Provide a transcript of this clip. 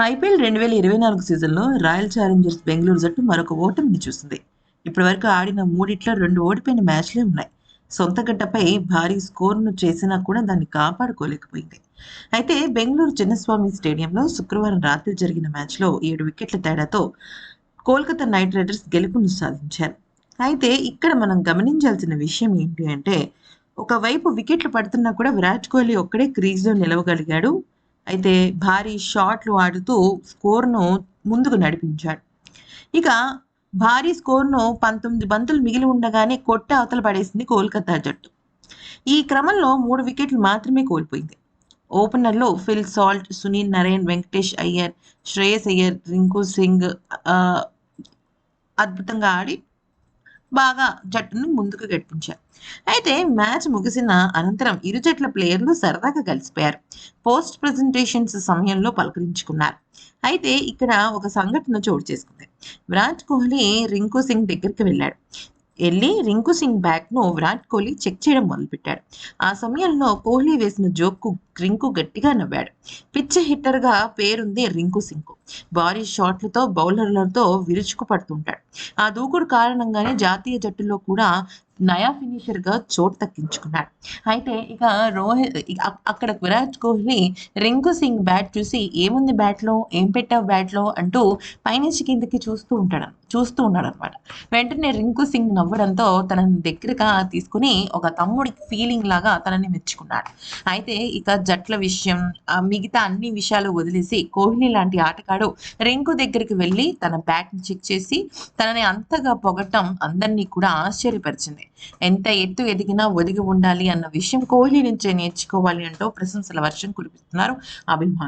IPL రెండు వేల ఇరవై నాలుగు సీజన్లో రాయల్ ఛాలెంజర్స్ బెంగళూరు జట్టు మరొక ఓటమిని చూసింది. ఇప్పటివరకు ఆడిన మూడిట్లో రెండు ఓడిపోయిన మ్యాచ్లే ఉన్నాయి. సొంత గడ్డపై భారీ స్కోర్ను చేసినా కూడా దాన్ని కాపాడుకోలేకపోయింది. అయితే బెంగళూరు చిన్నస్వామి స్టేడియంలో శుక్రవారం రాత్రి జరిగిన మ్యాచ్లో ఏడు వికెట్ల తేడాతో కోల్కతా నైట్ రైడర్స్ గెలుపును సాధించారు. అయితే ఇక్కడ మనం గమనించాల్సిన విషయం ఏంటి అంటే ఒకవైపు వికెట్లు పడుతున్నా కూడా విరాట్ కోహ్లీ ఒక్కడే క్రీజ్లో నిలవగలిగాడు. అయితే భారీ షాట్లు ఆడుతూ స్కోర్ను ముందుకు నడిపించాడు. ఇక భారీ స్కోర్ను పంతొమ్మిది బంతులు మిగిలి ఉండగానే కొట్టే అవతల పడేసింది కోల్కతా జట్టు. ఈ క్రమంలో మూడు వికెట్లు మాత్రమే కోల్పోయింది. ఓపెనర్లో ఫిల్ సాల్ట్ సునీల్ నరేన్ వెంకటేష్ అయ్యర్ శ్రేయస్ అయ్యర్ రింకు సింగ్ అద్భుతంగా ఆడి బాగా జట్టును ముందుకు గడిపించారు అయితే మ్యాచ్ ముగిసిన అనంతరం ఇరు జట్ల ప్లేయర్లు సరదాగా కలిసిపోయారు. పోస్ట్ ప్రజెంటేషన్స్ సమయంలో పలకరించుకున్నారు. అయితే ఇక్కడ ఒక సంఘటన చోటు చేసుకుంది. విరాట్ కోహ్లీ రింకు సింగ్ దగ్గరికి వెళ్ళాడు. వెళ్ళి రింకు సింగ్ బ్యాట్ను విరాట్ కోహ్లీ చెక్ చేయడం మొదలుపెట్టాడు. ఆ సమయంలో కోహ్లీ వేసిన జోక్కు రింకు గట్టిగా నవ్వాడు. పిచ్ హిట్టర్గా పేరుంది రింకు సింగ్ భారీ షాట్లతో బౌలర్లతో విరుచుకు పడుతుంటాడు ఆ దూకుడు కారణంగానే జాతీయ జట్టులో కూడా నయా ఫినిషర్గా చోటు దక్కించుకున్నాడు. అయితే ఇక రోహిత్ అక్కడ విరాట్ కోహ్లీ రింకు సింగ్ బ్యాట్ చూసి ఏముంది బ్యాట్లో ఏం పెట్టావు బ్యాట్లో అంటూ పైనుంచి కిందకి చూస్తూ ఉంటాడు చూస్తూ ఉన్నాడు అనమాట వెంటనే రింకు సింగ్ నవ్వడంతో తనని దగ్గరగా తీసుకుని ఒక తమ్ముడి ఫీలింగ్ లాగా తనని మెచ్చుకున్నాడు. అయితే ఇక జట్ల విషయం మిగతా అన్ని విషయాలు వదిలేసి కోహ్లీ లాంటి ఆటగాడు రింకు దగ్గరికి వెళ్ళి తన బ్యాట్ని చెక్ చేసి తనని అంతగా పొగటం అందరినీ కూడా ఆశ్చర్యపరిచింది. ఎంత ఎత్తు ఎదిగినా ఒదిగి ఉండాలి అన్న విషయం కోహ్లీ నుంచే నేర్చుకోవాలి అంటూ ప్రశంసల వర్షం కురిపిస్తున్నారు అభిమానులు.